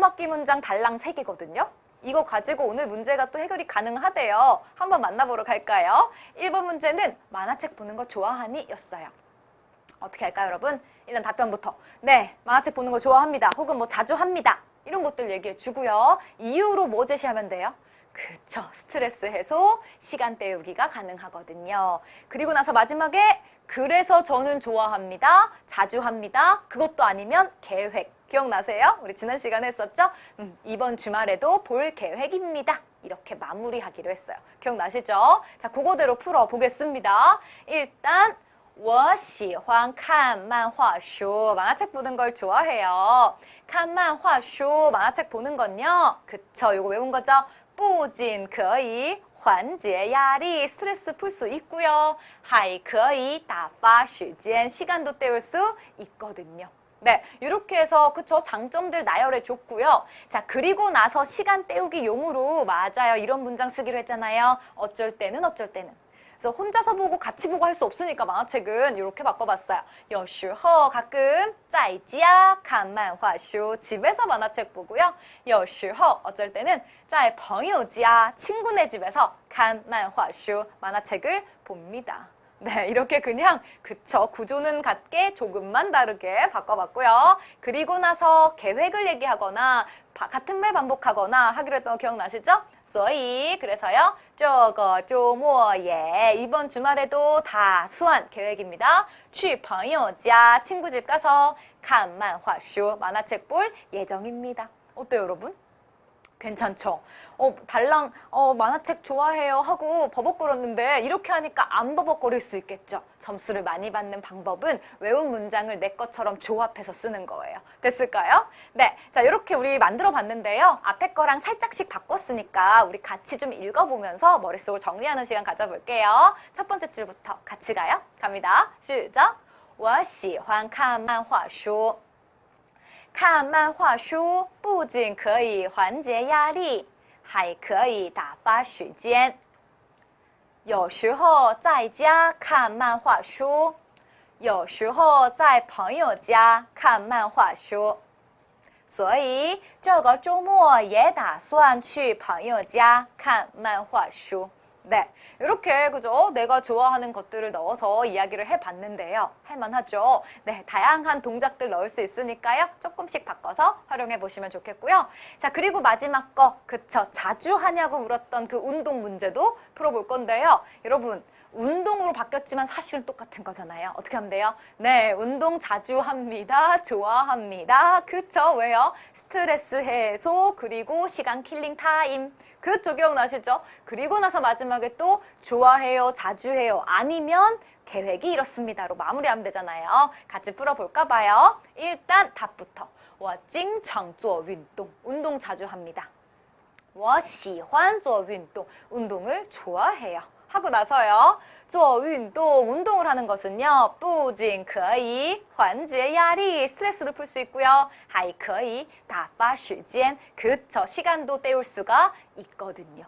돌려막기 문장 달랑 3개거든요. 이거 가지고 오늘 문제가 또 해결이 가능하대요. 한번 만나보러 갈까요? 1번 문제는 만화책 보는 거 좋아하니? 였어요. 어떻게 할까요, 여러분? 일단 답변부터. 네, 만화책 보는 거 좋아합니다. 혹은 뭐 자주 합니다. 이런 것들 얘기해 주고요. 이유로 뭐 제시하면 돼요? 그쵸. 스트레스 해소, 시간 때우기가 가능하거든요. 그리고 나서 마지막에 그래서 저는 좋아합니다. 자주 합니다. 그것도 아니면 계획. 기억나세요? 우리 지난 시간에 했었죠? 음, 이번 주말에도 볼 계획입니다. 이렇게 마무리하기로 했어요. 기억나시죠? 자, 그거대로 풀어보겠습니다. 일단 我喜欢看漫画书. 만화책 보는 걸 좋아해요. 看漫画书. 만화책 보는 건요. 그쵸. 요거 외운 거죠? 不仅可以缓解压力, 스트레스 풀 수 있고요. 还可以打发时间, 시간도 때울 수 있거든요. 네, 이렇게 해서 그쵸 장점들 나열해 줬고요. 자, 그리고 나서 시간 때우기 용으로 맞아요. 이런 문장 쓰기로 했잖아요. 어쩔 때는 어쩔 때는. 그래서 혼자서 보고 같이 보고 할 수 없으니까 만화책은 이렇게 바꿔봤어요. 여슈허 가끔 짜이지야 간만화쇼 집에서 만화책 보고요. 여슈허 어쩔 때는 짜이 벙요지야 친구네 집에서 간만화쇼 만화책을 봅니다. 네, 이렇게 그냥 그쵸 구조는 같게 조금만 다르게 바꿔봤고요. 그리고 나서 계획을 얘기하거나 바- 같은 말 반복하거나 하기로 했던 거 기억나시죠? 所以 그래서요. 这个周末也 이번 주말에도 다 수완 계획입니다. 去朋友家 친구 집 가서 看漫画书 만화책 볼 예정입니다. 어때요, 여러분? 괜찮죠? 어, 달랑, 어, 만화책 좋아해요 하고 버벅거렸는데 이렇게 하니까 안 버벅거릴 수 있겠죠? 점수를 많이 받는 방법은 외운 문장을 내 것처럼 조합해서 쓰는 거예요. 됐을까요? 네. 자, 이렇게 우리 만들어 봤는데요. 앞에 거랑 살짝씩 바꿨으니까 우리 같이 좀 읽어보면서 머릿속을 정리하는 시간 가져볼게요. 첫 번째 줄부터 같이 가요. 갑니다. 시작. 我喜欢看漫画书。 看漫画书不仅可以缓解压力，还可以打发时间。有时候在家看漫画书，有时候在朋友家看漫画书。所以这个周末也打算去朋友家看漫画书。 네, 이렇게 그죠? 내가 좋아하는 것들을 넣어서 이야기를 해봤는데요. 할만하죠? 네, 다양한 동작들 넣을 수 있으니까요. 조금씩 바꿔서 활용해 보시면 좋겠고요. 자, 그리고 마지막 거, 그쵸? 자주 하냐고 물었던 그 운동 문제도 풀어볼 건데요. 여러분, 운동으로 바뀌었지만 사실은 똑같은 거잖아요. 어떻게 하면 돼요? 네, 운동 자주 합니다. 좋아합니다. 그쵸? 왜요? 스트레스 해소, 그리고 시간 킬링 타임. 그쵸? 기억나시죠? 그리고 나서 마지막에 또 좋아해요, 자주 해요. 아니면 계획이 이렇습니다로 마무리하면 되잖아요. 같이 풀어볼까 봐요. 일단 답부터. 我经常做运动. 운동 자주 합니다. 我喜欢做运动. 운동을 좋아해요. 하고 나서요. 做运动. 운동을 하는 것은요. 不仅可以缓解压力, 스트레스를 풀 수 있고요. 还可以打发时间. 그쵸. 시간도 때울 수가 있거든요.